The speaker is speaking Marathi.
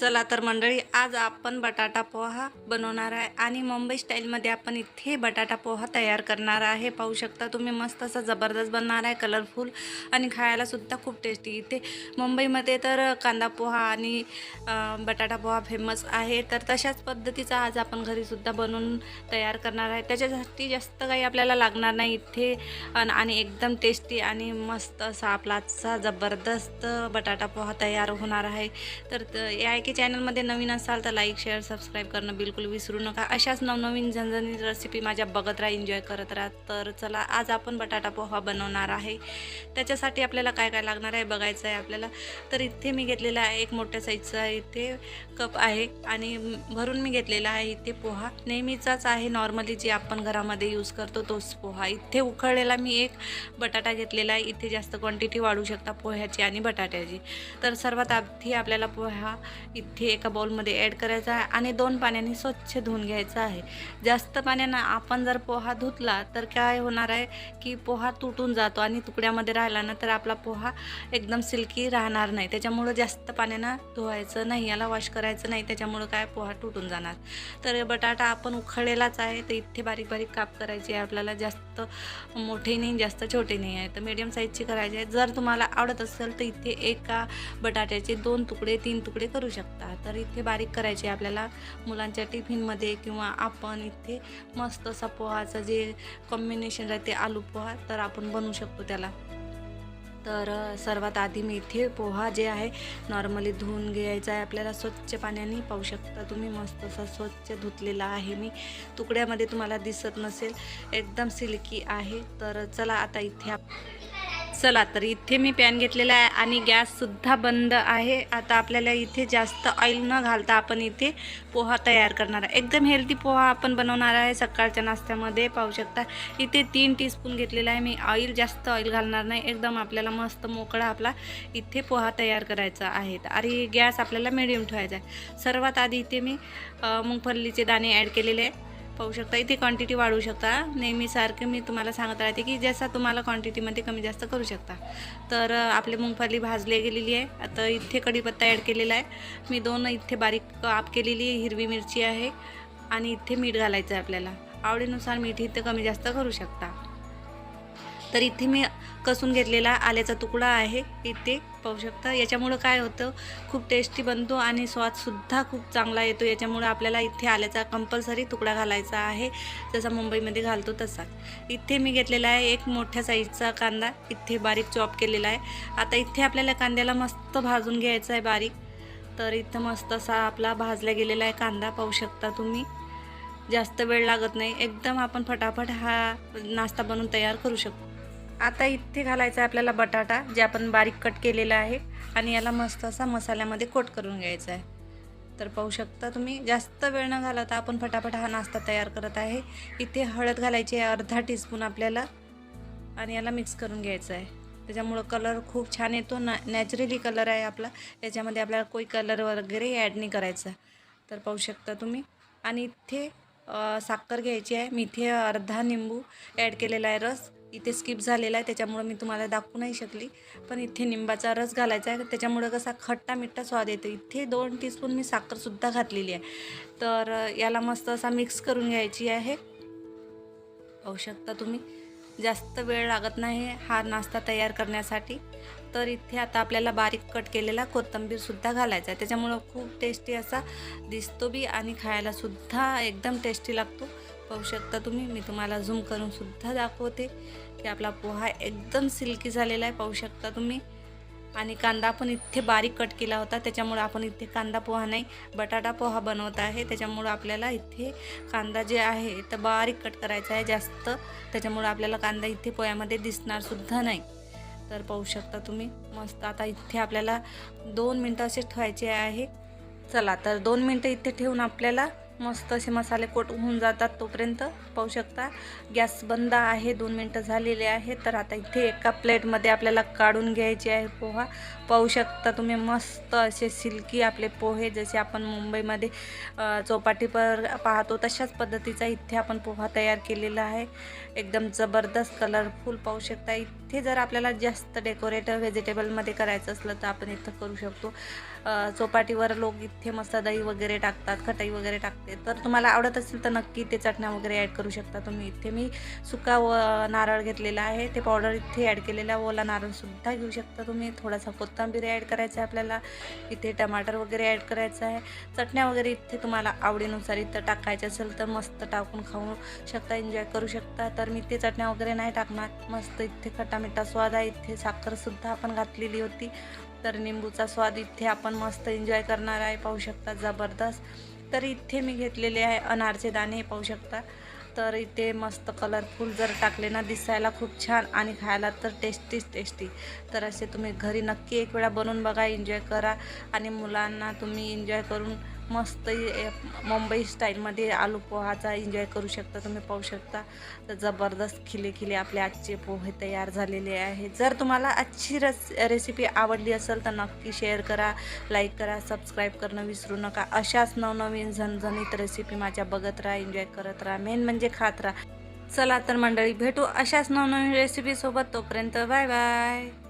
चला तर मंडळी आज आपण बटाटा पोहा बनवणार आहे आणि मुंबई स्टाईलमध्ये आपण इथे बटाटा पोहा तयार करणार आहे. पाहू शकता तुम्ही मस्त असा जबरदस्त बनणार आहे कलरफुल आणि खायलासुद्धा खूप टेस्टी इथे मुंबईमध्ये तर कांदा पोहा आणि बटाटा पोहा फेमस आहे. तर तशाच पद्धतीचा आज आपण घरीसुद्धा बनवून तयार करणार आहे. त्याच्यासाठी जास्त काही आपल्याला लागणार नाही इथे. अन- आणि एकदम टेस्टी आणि मस्त असा आपला आजचा जबरदस्त बटाटा पोहा तयार होणार आहे. तर त- या की चॅनलमध्ये नवीन असाल तर लाईक शेअर सबस्क्राईब करणं बिलकुल विसरू नका. अशाच नवनवीन झणझणीत रेसिपी माझ्या बघत राहा एन्जॉय करत राहा. तर चला आज आपण बटाटा पोहा बनवणार आहे. त्याच्यासाठी आपल्याला काय काय लागणार आहे बघायचं आहे आपल्याला. तर इथे मी घेतलेला आहे एक मोठ्या साईजचा इथे कप आहे आणि भरून मी घेतलेला आहे इथे पोहा. नेहमीचाच आहे नॉर्मली जे आपण घरामध्ये यूज करतो तोच पोहा. इथे उकळलेला मी एक बटाटा घेतलेला आहे. इथे जास्त क्वांटिटी वाढू शकता पोह्याची आणि बटाट्याची. तर सर्वात आधी आपल्याला पोहा इथे एका बाउलमध्ये ॲड करायचा आहे आणि दोन पाण्याने स्वच्छ धुवून घ्यायचा आहे. जास्त पाण्यानं आपण जर पोहा धुतला तर काय होणार आहे की पोहा तुटून जातो आणि तुकड्यामध्ये राहिला ना तर आपला पोहा एकदम सिल्की राहणार नाही. त्याच्यामुळं जास्त पाण्यानं धुवायचं नाही याला वॉश करायचं नाही त्याच्यामुळं काय पोहा तुटून जाणार. तर बटाटा आपण उखळलेलाच आहे तर इथे बारीक बारीक काप करायची आहे आपल्याला. जास्त मोठे नाही जास्त छोटे नाही आहे. तर मीडियम साईजची करायची आहे. जर तुम्हाला आवडत असेल तर इथे एका बटाट्याचे दोन तुकडे तीन तुकडे करू शकता. तर इथे बारीक करायचे आहे आपल्याला मुलांच्या टिफिनमध्ये किंवा आपण इथे मस्त असा पोहाचं जे कॉम्बिनेशन राहते आलू पोहा तर आपण बनवू शकतो त्याला. तर सर्वात आधी मी इथे पोहा जे आहे नॉर्मली धुवून घ्यायचा आहे आपल्याला स्वच्छ पाण्याने पाहू शकता तुम्ही. मस्त असा स्वच्छ धुतलेला आहे मी. तुकड्यामध्ये तुम्हाला दिसत नसेल एकदम सिल्की आहे. तर चला आता इथे आप चला तर इथे मी पॅन घेतलेला आहे आणि गॅससुद्धा बंद आहे. आता आपल्याला इथे जास्त ऑइल न घालता आपण इथे पोहा तयार करणार आहे. एकदम हेल्दी पोहा आपण बनवणार आहे सकाळच्या नाश्त्यामध्ये पाहू शकता. इथे तीन टीस्पून घेतलेला आहे मी. ऑइल जास्त ऑइल घालणार नाही. एकदम आपल्याला मस्त मोकळा आपला इथे पोहा तयार करायचा आहे. आणि गॅस आपल्याला मिडियम ठेवायचा आहे. सर्वात आधी इथे मी मुंगफल्लीचे दाणे ॲड केलेले आहे. पाहू शकता. इथे क्वांटिटी वाढवू शकता. नेहमीसारखे मी तुम्हाला सांगत राहते की जसा तुम्हाला क्वांटिटीमध्ये कमी जास्त करू शकता. तर आपले मुंगफली भाजली गेलेली आहे. आता इथे कढीपत्ता ॲड केलेला आहे. मी दोन इथे बारीक काप केलेली हिरवी मिरची आहे. आणि इथे मीठ घालायचं आहे आपल्याला. आवडीनुसार मीठ इथे कमी जास्त करू शकता. तर इथे मी कसून घेतलेला आल्याचा तुकडा आहे. इथे पाहू शकता. याच्यामुळं काय होतं? खूप टेस्टी बनतो आणि स्वादसुद्धा खूप चांगला येतो. याच्यामुळं आपल्याला इथे आल्याचा कंपल्सरी तुकडा घालायचा आहे. जसा मुंबईमध्ये घालतो तसा. इथे मी घेतलेला आहे एक मोठ्या साईजचा कांदा. इथे बारीक चॉप केलेला आहे. आता इथे आपल्याला कांद्याला मस्त भाजून घ्यायचा आहे बारीक. तर इथं मस्त असा आपला भाजला गेलेला आहे कांदा. पाहू शकता तुम्ही. जास्त वेळ लागत नाही. एकदम आपण फटाफट हा नाश्ता बनवून तयार करू शकतो. आता इथे घालायचा आहे आपल्याला बटाटा जे आपण बारीक कट केलेला आहे. आणि याला मस्त असा मसाल्यामध्ये कोट करून घ्यायचा आहे. तर पाहू शकता तुम्ही जास्त वेळ न घालवता आपण फटाफट हा नाश्ता तयार करत आहे. इथे हळद घालायची आहे अर्धा टीस्पून आपल्याला. आणि याला मिक्स करून घ्यायचं आहे. त्याच्यामुळं कलर खूप छान येतो. ना नॅचरली कलर आहे आपला. याच्यामध्ये आपल्याला कोई कलर वगैरे ॲड नाही करायचा. तर पाहू शकता तुम्ही. आणि इथे साखर घ्यायची आहे. मी इथे अर्धा निंबू ॲड केलेला आहे रस. इथे स्किप झालेला आहे त्याच्यामुळं मी तुम्हाला दाखवू नाही शकली. पण इथे निंबाचा रस घालायचा आहे त्याच्यामुळं कसा खट्टा मिठ्ठा स्वाद येतो. इथे दोन टीस्पून मी साखरसुद्धा घातलेली आहे. तर याला मस्त असा मिक्स करून घ्यायची आहे. पाहू शकता तुम्ही जास्त वेळ लागत नाही हा नाश्ता तयार करण्यासाठी. तर इथे आता आपल्याला बारीक कट केलेला कोथिंबीरसुद्धा घालायचा आहे. त्याच्यामुळं खूप टेस्टी असा दिसतो बी आणि खायलासुद्धा एकदम टेस्टी लागतो. पाहू शकता तुम्ही. मी तुम्हाला झूम करून सुद्धा दाखवते की आपला पोहा एकदम सिल्की झालेला आहे पाहू शकता तुम्ही. आणि कांदा पण इथे बारीक कट केला होता त्याच्यामुळं आपण इथे कांदा पोहा नाही बटाटा पोहा बनवत आहे. त्याच्यामुळं आपल्याला इथे कांदा जे आहे तर बारीक कट करायचा आहे जास्त. त्याच्यामुळं आपल्याला कांदा इथे पोह्यामध्ये दिसणारसुद्धा नाही. तर पाहू शकता तुम्ही मस्त. आता इथे आपल्याला दोन मिनटं असे ठेवायचे आहे. चला तर दोन मिनटं इथे ठेवून आपल्याला मस्त असे मसाले कोट होऊन जातात तोपर्यंत. पाहू शकता. गॅस बंद आहे. दोन मिनटं झालेले आहे. तर आता इथे एका प्लेटमध्ये आपल्याला काढून घ्यायचे आहे पोहा. पाहू शकता तुम्ही मस्त असे सिल्की आपले पोहे जसे आपण मुंबईमध्ये चौपाटीवर पाहतो तशाच पद्धतीचा इथे आपण पोहा तयार केलेला आहे. एकदम जबरदस्त कलरफुल पाहू शकता इ- इथे जर आपल्याला जास्त डेकोरेट व्हेजिटेबलमध्ये करायचं असलं तर आपण इथं करू शकतो. चौपाटीवर लोक इथे मस्त दही वगैरे टाकतात खटाई वगैरे टाकते. तर तुम्हाला आवडत असेल तर नक्की ते चटण्या वगैरे ॲड करू शकता तुम्ही इथे. मी सुका व नारळ घेतलेला आहे. ते पावडर इथे ॲड केलेला ओला नारळसुद्धा घेऊ शकता तुम्ही. थोडासा कोथिंबीर ॲड करायचा आहे आपल्याला. इथे टमाटर वगैरे ॲड करायचं आहे. चटण्या वगैरे इथे तुम्हाला आवडीनुसार इथं टाकायचं असेल तर मस्त टाकून खाऊ शकता एन्जॉय करू शकता. तर मी ते चटण्या वगैरे नाही टाकणार. मस्त इथे खटा मिठा स्वाद आहे इथे साखरसुद्धा आपण घातलेली होती. तर निंबूचा स्वाद इथे आपण मस्त एन्जॉय करणार आहे पाहू शकता जबरदस्त. तर इथे मी घेतलेले आहे अनारचे दाणे हे पाहू शकता. तर इथे मस्त कलरफुल जर टाकले ना दिसायला खूप छान आणि खायला तर टेस्टीच टेस्टी तर असे तुम्ही घरी नक्की एक वेळा बनवून बघा एन्जॉय करा. आणि मुलांना तुम्ही एन्जॉय करून मस्त मुंबई स्टाईलमध्ये आलू पोहाचा एन्जॉय करू शकता तुम्ही पाहू शकता. तर जबरदस्त खिले खिले आपले आजचे पोहे तयार झालेले आहे. जर तुम्हाला आजची रस रेसिपी आवडली असेल तर नक्की शेअर करा लाईक करा सबस्क्राईब करणं विसरू नका. अशाच नवनवीन झणझणीत रेसिपी माझ्या बघत राहा एन्जॉय करत राहा. मेन म्हणजे खात राहा. चला तर मंडळी भेटू अशाच नवनवीन रेसिपीसोबत तोपर्यंत बाय बाय